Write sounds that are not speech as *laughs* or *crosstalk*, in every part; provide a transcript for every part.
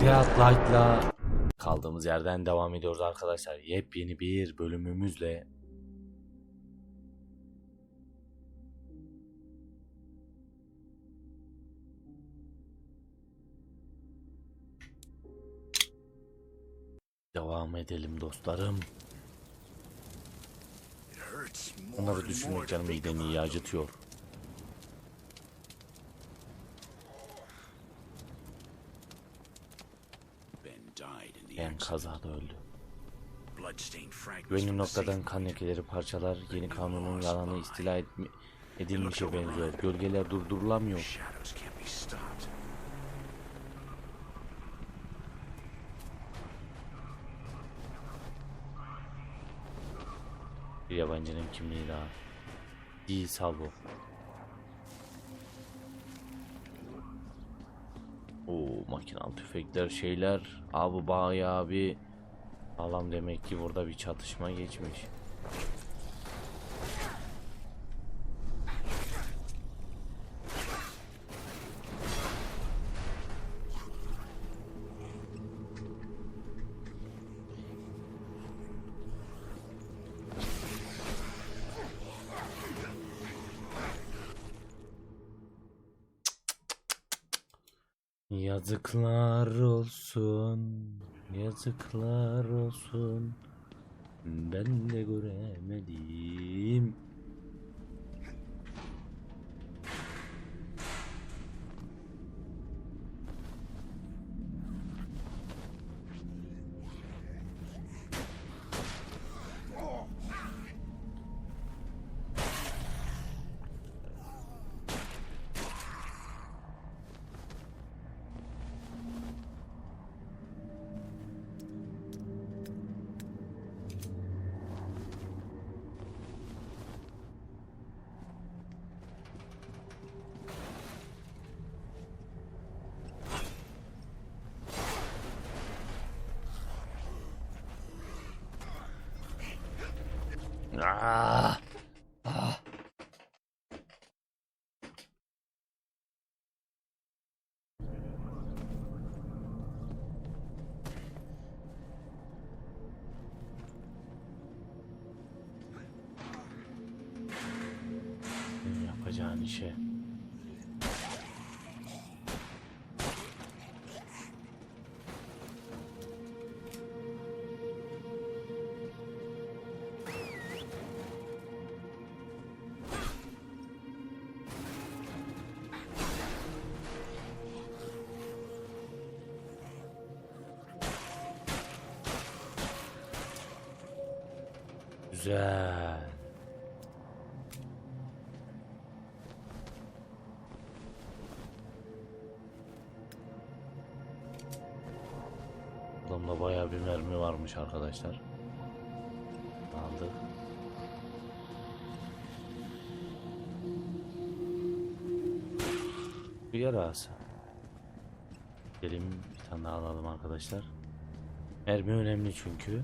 Dead Light'la kaldığımız yerden devam ediyoruz arkadaşlar. Yepyeni bir bölümümüzle devam edelim dostlarım. Bunları düşünmek canımı midemi iyi acıtıyor. Ben accident. kazada öldü. Güvenli noktadan kan lekeleri parçalar yeni kanunun yalanı istila etmi, edilmişe benziyor. Gölgeler durdurulamıyor. Bir yabancının kimliği daha. Değil salvo. Makinalı tüfekler şeyler. Abi bayağı bir Sağlam demek ki burada bir çatışma geçmiş. Yazıklar olsun, yazıklar olsun. Ben de göremedim. Yapacağın işe. Güzel. Varmış arkadaşlar. Aldık. Bir yarası. Gelin bir tane alalım arkadaşlar. Mermi önemli çünkü.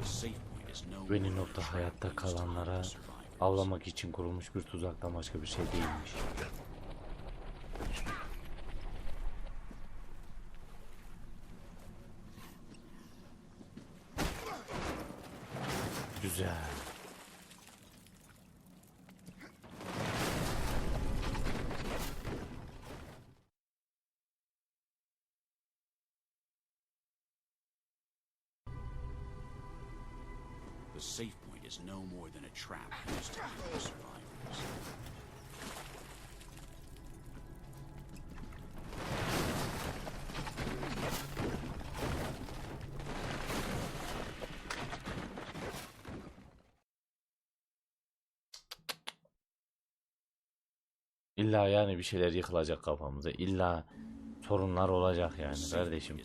The safe a nokta hayatta kalanlara avlamak için kurulmuş bir tuzaktan başka bir şey değilmiş. The safe point is no more than a trap used to hunt the survivors. İlla yani bir şeyler yıkılacak kafamıza. İlla sorunlar olacak yani kardeşim.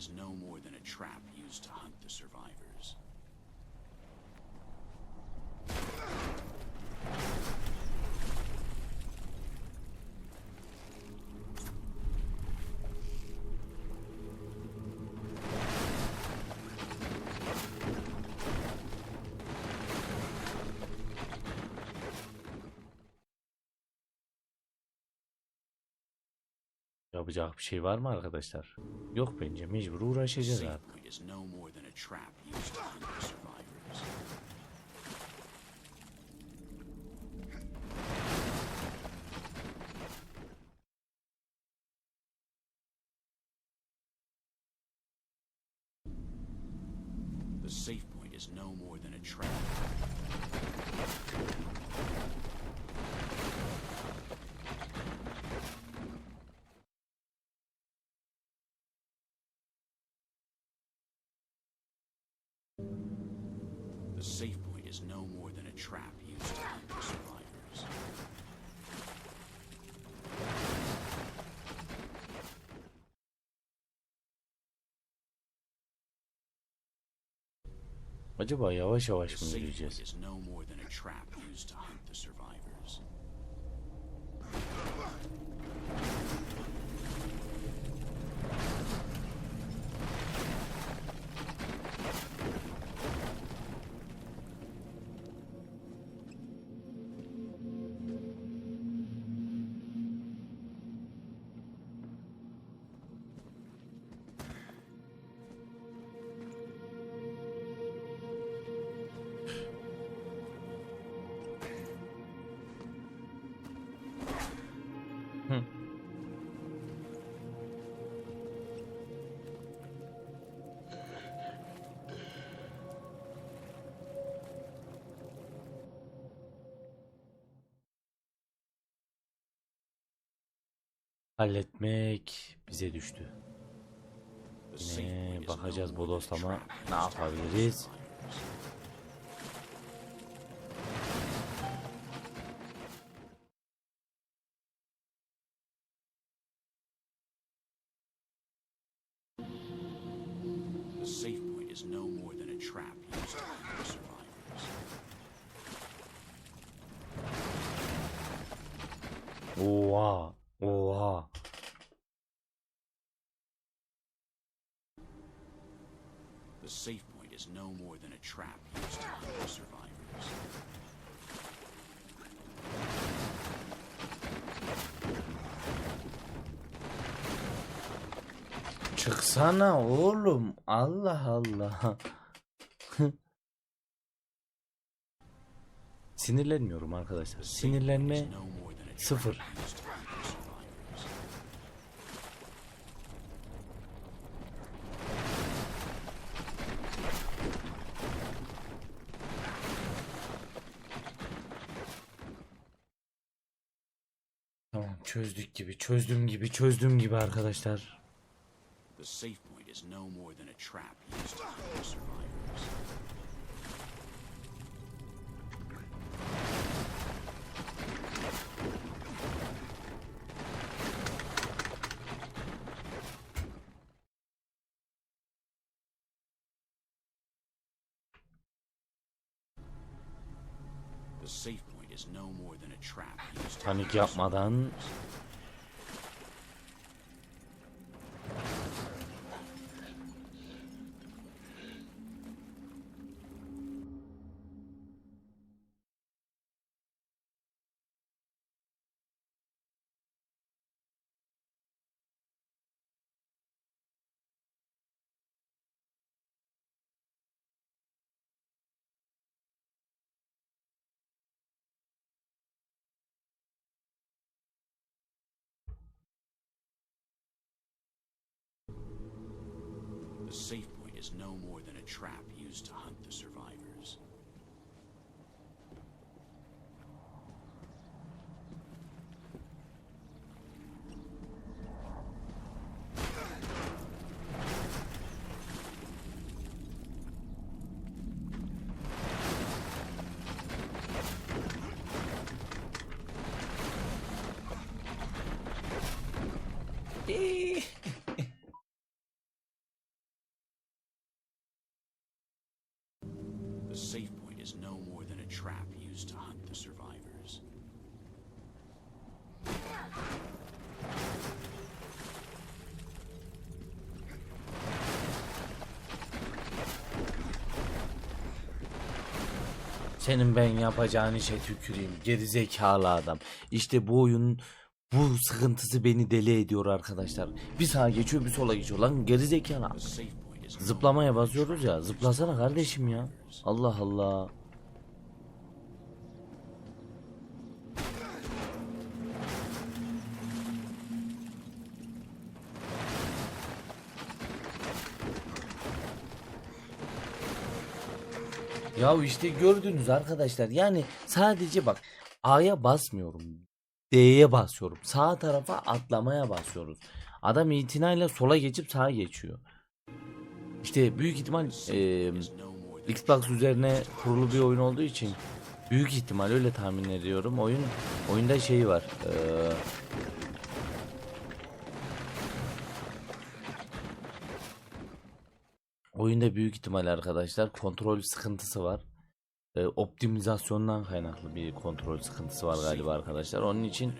Yapacak bir şey var mı arkadaşlar? Yok bence mecbur uğraşacağız safe The safe point is no more than a trap used to hunt the survivors. Acaba yavaş yavaş mı yürüyeceğiz? is no more than a trap used to hunt the survivors. Halletmek bize düştü. Yine bakacağız a bodoslama ne yapabiliriz? Oha. Oha. The safe point is no more than a trap used to the survivors. Çıksana oğlum. Allah Allah. *laughs* Sinirlenmiyorum arkadaşlar. Sinirlenme sıfır. used to hunt the survivors. Tamam çözdük gibi, çözdüm gibi, çözdüm gibi arkadaşlar. The safe point is no more than a trap used to survivors. Panik yapmadan trap used to hunt the survivors. Trap used to hunt the survivors. senin ben yapacağın işe tüküreyim. Geri zekalı adam. İşte bu oyun Bu sıkıntısı beni deli ediyor arkadaşlar. Bir sağa geçiyor bir sola geçiyor. Lan point is Zıplamaya basıyoruz ya. Zıplasana kardeşim ya. Allah Allah. Ya işte gördünüz arkadaşlar. Yani sadece bak A'ya basmıyorum. D'ye basıyorum. Sağ tarafa atlamaya basıyoruz. Adam itinayla sola geçip sağa geçiyor. İşte büyük ihtimal than Xbox üzerine kurulu bir oyun olduğu için büyük ihtimal öyle tahmin ediyorum. Oyun oyunda şey var. eee, oyunda büyük ihtimal arkadaşlar kontrol sıkıntısı var. Eee, optimizasyondan kaynaklı bir kontrol sıkıntısı var galiba arkadaşlar. Onun için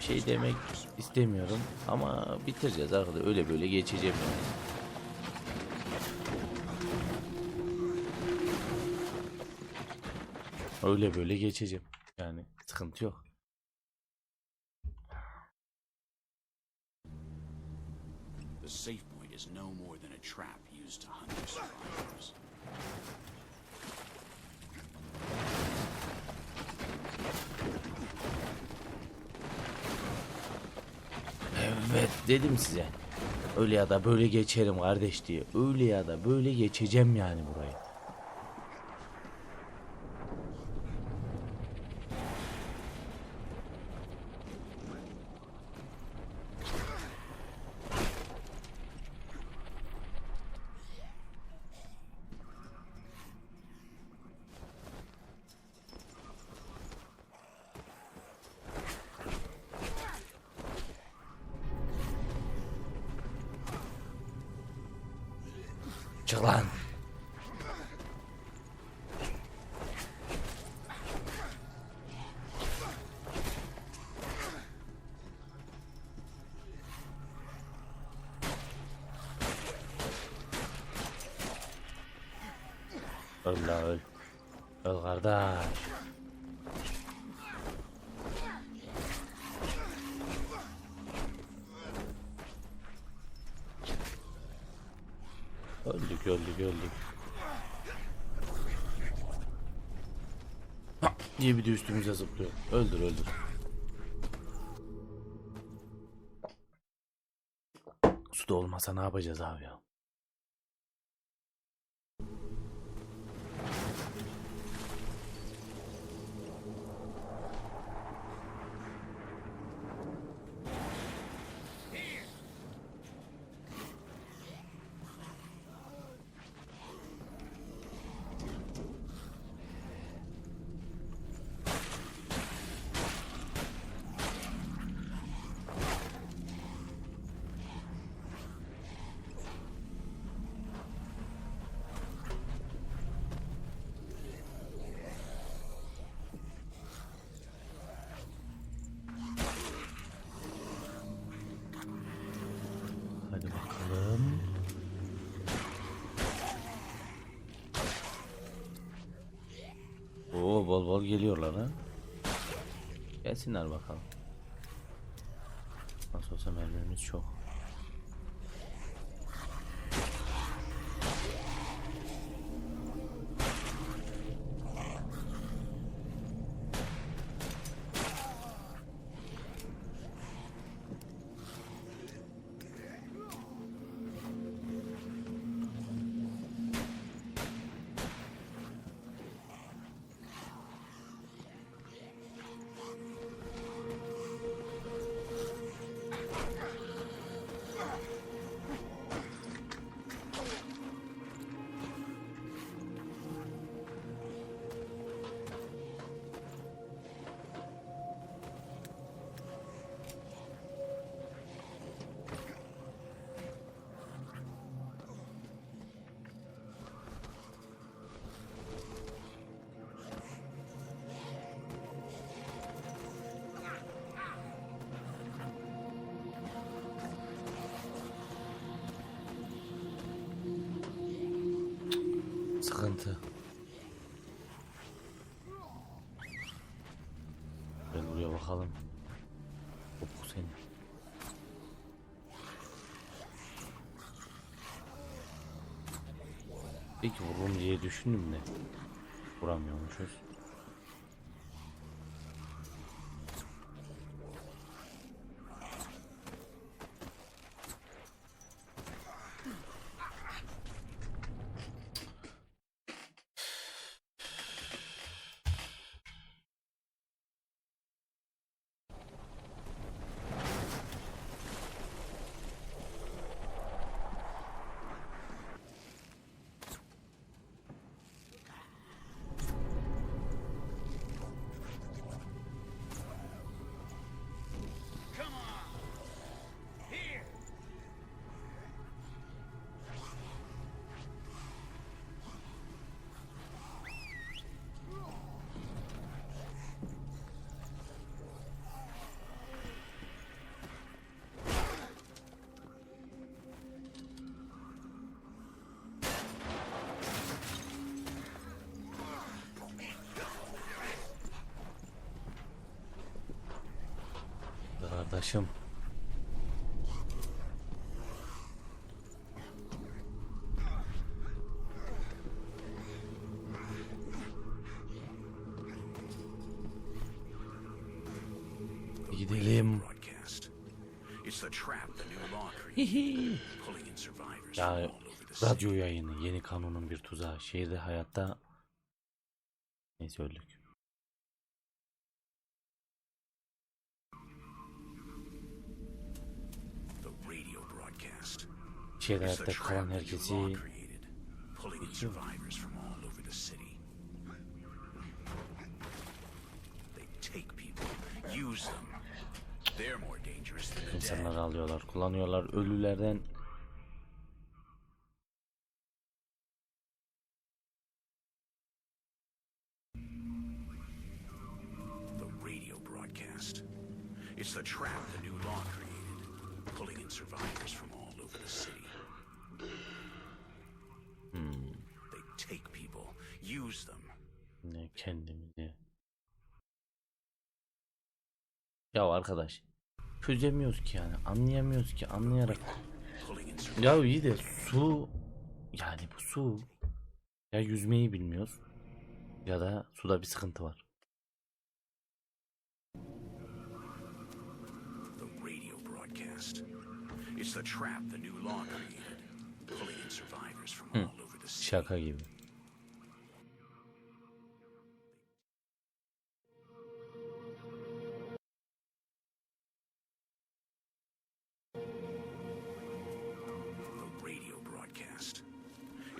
şey demek istemiyorum ama bitireceğiz arkadaşlar. Öyle böyle geçeceğim yani. Öyle böyle geçeceğim. Yani sıkıntı yok. The safe point is no more than a trap used to hunt the survivors. Evet dedim size. Öyle ya da böyle geçerim kardeş diye. Öyle ya da böyle geçeceğim yani burayı. Jerusalem. Öldük. Ha, diye bir de üstümüze zıplıyor. Öldür öldür. Suda olmasa ne yapacağız abi ya? Bol bol geliyorlar ha. Gelsinler bakalım. Nasıl olsa mermimiz çok. Sıkıntı. Gel buraya bakalım. Topuk seni. Peki vururum diye düşündüm de vuramıyormuşuz. Survivors from Ya radyo yayını yeni kanunun bir tuzağı. Şehirde hayatta neyse öldük. Than the dead. insanları alıyorlar, kullanıyorlar. Ölülerden. It's the trap the new law created, pulling in survivors from all over the city. Kendimizi. Ya arkadaş çözemiyoruz ki yani anlayamıyoruz ki anlayarak. Ya iyi de su yani bu su ya yüzmeyi bilmiyoruz ya da suda bir sıkıntı var. The radio broadcast.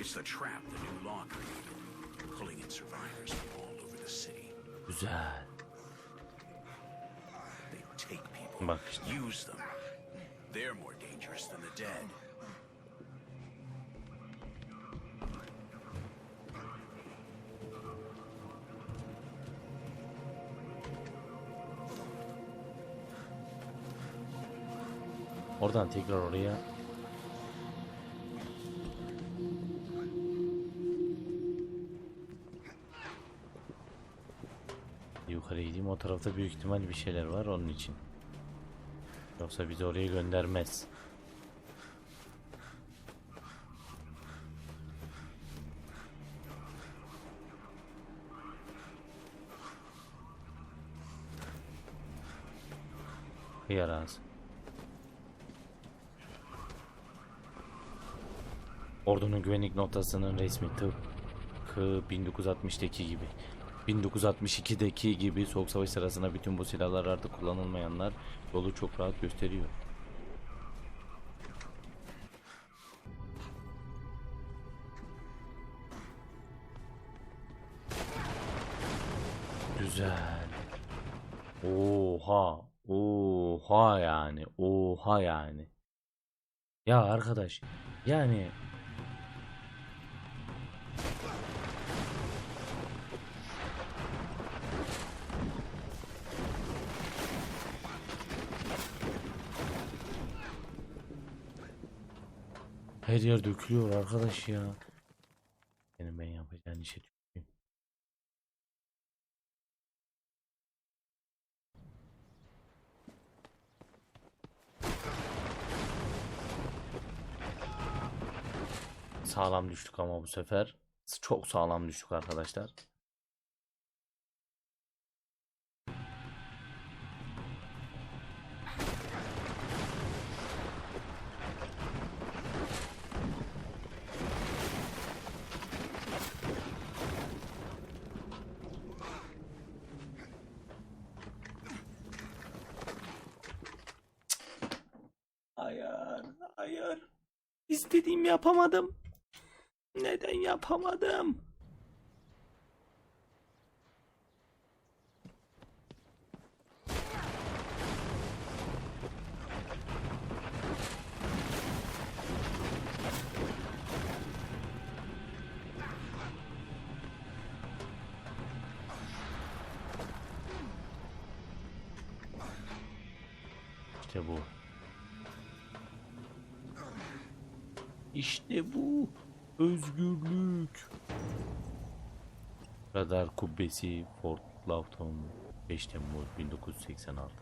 It's the trap the new law created, pulling in survivors from all over the city. Güzel. They take people, Bak işte. use them. They're more dangerous than the dead. Oradan tekrar oraya Yukarı gideyim o tarafta büyük ihtimal bir şeyler var onun için. Yoksa bizi oraya göndermez. Hıyar ağzı. Ordunun güvenlik notasının resmi tıpkı 1960'daki gibi. 1962'deki gibi soğuk savaş sırasında bütün bu silahlar artık kullanılmayanlar yolu çok rahat gösteriyor. Güzel. Oha. Oha yani. Oha yani. Ya arkadaş yani Her yer dökülüyor arkadaş ya. Benim ben yapacağım işe düşeyim. Sağlam düştük ama bu sefer. Çok sağlam düştük arkadaşlar. İstediğimi yapamadım. Neden yapamadım? İşte bu. İşte bu. Özgürlük. Radar kubbesi Fort Lawton 5 Temmuz 1986.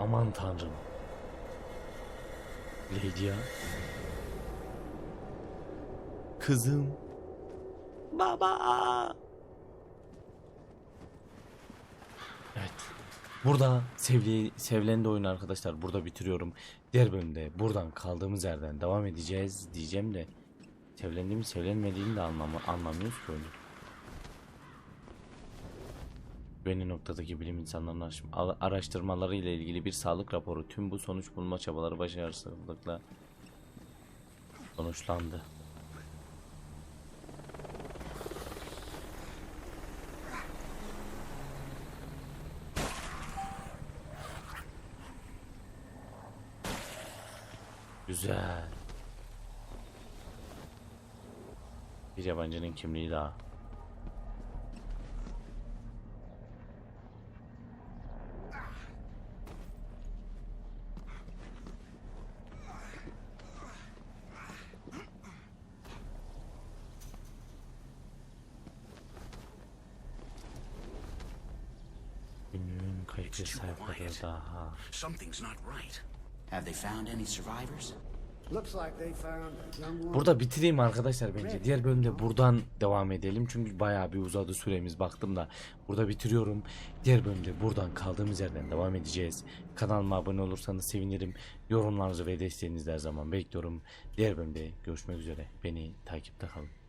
Aman tanrım. Lydia. Kızım. Baba. Evet. Burada sevli, sevilen de oyun arkadaşlar. Burada bitiriyorum. Diğer bölümde buradan kaldığımız yerden devam edeceğiz diyeceğim de sevlendiğimi sevlenmediğimi de anlamı, anlamıyoruz ki oyunu. Beni noktadaki bilim insanlarının araştırmaları ile ilgili bir sağlık raporu. Tüm bu sonuç bulma çabaları başarısızlıkla sonuçlandı. Güzel. Bir yabancının kimliği daha. It's too quiet. Something's not right. Have they found any survivors? Burada bitireyim arkadaşlar bence. Diğer bölümde buradan devam edelim. Çünkü bayağı bir uzadı süremiz baktım da. Burada bitiriyorum. Diğer bölümde buradan kaldığımız yerden devam edeceğiz. Kanalıma abone olursanız sevinirim. Yorumlarınızı ve desteğinizi her zaman bekliyorum. Diğer bölümde görüşmek üzere. Beni takipte kalın.